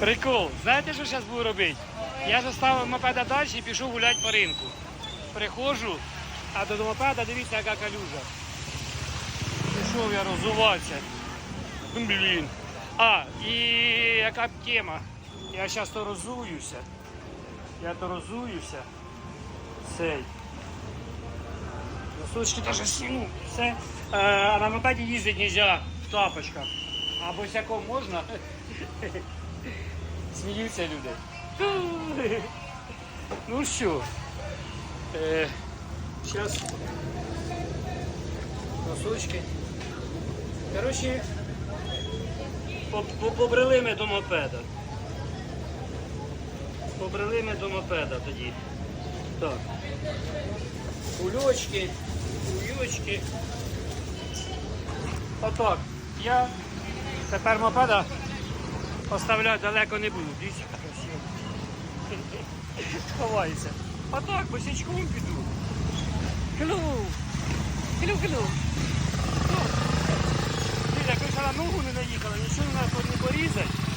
Прикол. Знаєте, що зараз буду робити? Я заставив мопеда далі і пішов гуляти по ринку. Приходжу, а до мопеда дивіться, яка калюжа. Пішов я розуватися. Блін. А, і яка тема. Я зараз то розуюся. Я то розуюся. Цей. Носочки даже сниму. Все. Е, а на мопеді їздити нельзя в тапочках. А босяком можна. Сміються люди. Ну що, е, зараз носочки. Коротше, по- по- побрели ми до мопеда. Побрели ми до мопеда тоді. Так. Кульочки, кульочки. Отак. Я тепер мопеда оставляти далеко не буду. Дивіться, як А так, босячком піду. Клю. Клю, клю. Біля, якось на ногу не наїхала, нічого не треба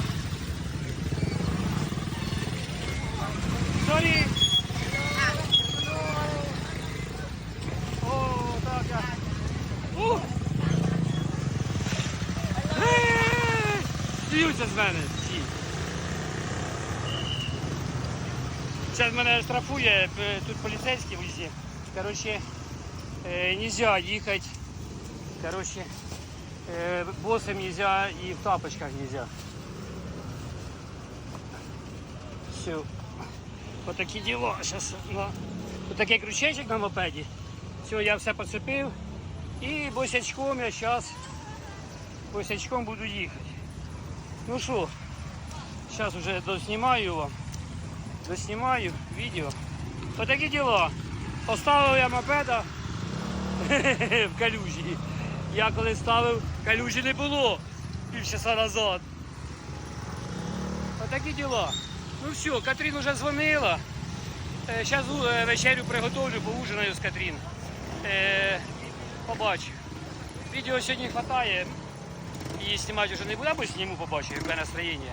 Сміються з мене. Зараз мене штрафує е, тут поліцейський везде. Коротше, е, нельзя їхати. Коротше, е, босим нельзя і в тапочках нельзя. Все. Отакі діло. Зараз на отакий крючечок на мопеді. Все, я все поцепив. І босячком я зараз босячком буду їхати. Ну що, зараз вже доснімаю вам. Доснімаю відео. Отакі діла. Поставив я мопеда в калюжі. Я коли ставив, калюжі не було півчаса назад. Отакі діла. Ну все, Катрін вже дзвонила. Зараз вечерю приготовлю, поужинаю з Катрін. Е, побачу. Відео сьогодні вистачає. І знімати вже не буду, або зніму побачу, яке настроєння.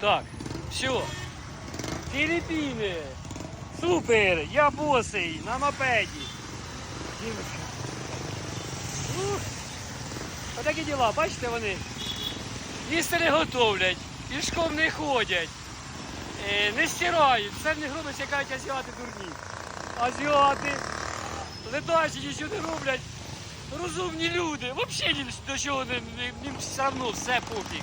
Так, все. Філіппіни. Супер! Я босий на мопеді. Дівчинка. Ух. Отакі діла, бачите вони? Їсти не готовлять, пішком не ходять, е, не стирають, все не грубо чекають азіати дурні. Азіати, ледачі нічого не роблять. Розумні люди, взагалі ні до чого не, їм все одно все пофіг.